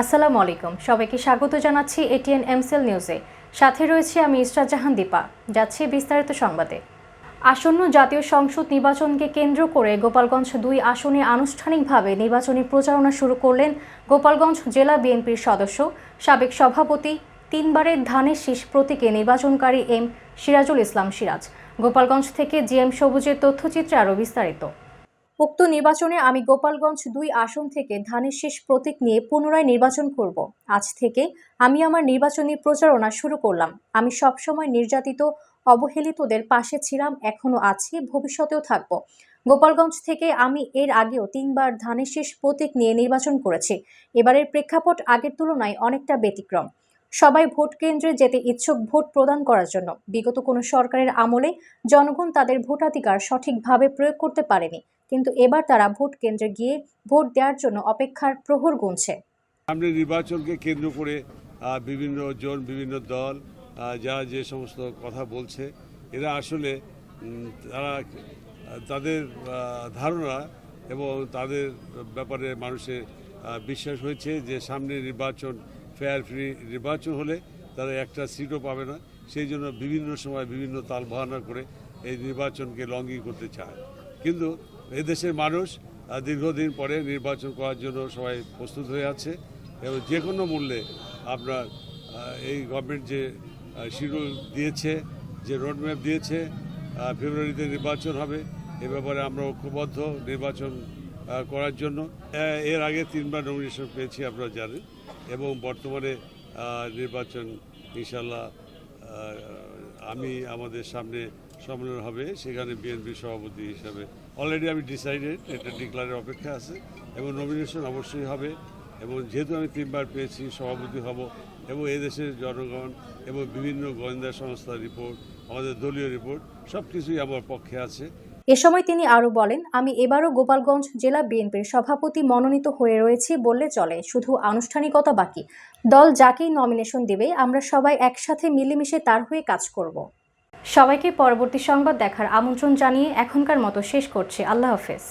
আসসালামু আলাইকুম। সবাইকে স্বাগত জানাচ্ছি এটিএন এমসেল নিউজে সাথে রয়েছে আমি ইসরাত জাহান দীপা। যাচ্ছি বিস্তারিত সংবাদে। আসন্ন জাতীয় সংসদ নির্বাচনকে কেন্দ্র করে গোপালগঞ্জ দুই আসনে আনুষ্ঠানিকভাবে নির্বাচনী প্রচারণা শুরু করলেন গোপালগঞ্জ জেলা বিএনপির সদস্য, সাবেক সভাপতি, তিনবারের ধানের শীষ প্রতীকে নির্বাচনকারী এম সিরাজুল ইসলাম সিরাজ। গোপালগঞ্জ থেকে জিএম সবুজের তথ্যচিত্রে আরও বিস্তারিত। উক্ত নির্বাচনে আমি গোপালগঞ্জ দুই আসন থেকে ধানের শেষ প্রতীক নিয়ে পুনরায় নির্বাচন করব। আজ থেকে আমি আমার নির্বাচনী প্রচারণা শুরু করলাম। আমি সবসময় নির্যাতিত, অবহেলিতদের পাশে ছিলাম, এখনও আছি, ভবিষ্যতেও থাকব। গোপালগঞ্জ থেকে আমি এর আগেও তিনবার ধানের শেষ প্রতীক নিয়ে নির্বাচন করেছি। এবারের প্রেক্ষাপট আগের তুলনায় অনেকটা ব্যতিক্রম। সবাই ভোট কেন্দ্রে যেতে ইচ্ছুক ভোট প্রদান করার জন্য। বিগত কোনো সরকারের আমলে জনগণ তাদের ভোটাধিকার সঠিকভাবে প্রয়োগ করতে পারেনি। কিন্তু এবার তারা ভোট কেন্দ্রে গিয়ে ভোট দেওয়ার জন্য অপেক্ষার প্রহর গুনছে। সামনে নির্বাচনকে কেন্দ্র করে বিভিন্ন জন, বিভিন্ন দল যারা যে সমস্ত কথা বলছে, এরা আসলে তারা, তাদের ধারণা এবং তাদের ব্যাপারে মানুষের বিশ্বাস হয়েছে যে সামনে নির্বাচন, ফেয়ার ফ্রি নির্বাচন হলে তারা একটা সিটও পাবে না। সেই জন্য বিভিন্ন সময় বিভিন্ন তাল বাহানা করে এই নির্বাচনকে লঙ্ঘি করতে চায়। কিন্তু এদেশের মানুষ দীর্ঘদিন পরে নির্বাচন করার জন্য সবাই প্রস্তুত হয়ে আছে এবং যে কোনো মূল্যে আপনার এই গভর্নমেন্ট যে শিডিউল দিয়েছে, যে রোডম্যাপ দিয়েছে ফেব্রুয়ারিতে নির্বাচন হবে, এ ব্যাপারে আমরা ঐক্যবদ্ধ নির্বাচন করার জন্য। এর আগে তিনবার নমিনেশন পেয়েছি আপনারা জানেন এবং বর্তমানে নির্বাচন ইনশাল্লাহ আমি আমাদের সামনে সম্মেলন হবে, সেখানে বিএনপি সভাপতি হিসাবে অলরেডি আমি ডিসাইডেড এটা ডিক্লারের অপেক্ষা আছে, এবং নমিনেশন অবশ্যই হবে, এবং যেহেতু আমি তিনবার পেয়েছি, সভাপতি হব, এবং এদেশের জনগণ, এবং বিভিন্ন গোয়েন্দা সংস্থার রিপোর্ট আমাদের দলীয় রিপোর্ট সব কিছুই আমার পক্ষে আছে। এ সময় তিনি আরও বলেন, আমি এবারও গোপালগঞ্জ জেলা বিএনপির সভাপতি মনোনীত হয়ে রয়েছি বললে চলে, শুধু আনুষ্ঠানিকতা বাকি। দল যাকেই নমিনেশন দেবে, আমরা সবাই একসাথে মিলেমিশে তার হয়ে কাজ করব। সবাইকে পরবর্তী সংবাদ দেখার আমন্ত্রণ জানিয়ে এখনকার মতো শেষ করছে। আল্লাহ হাফেজ।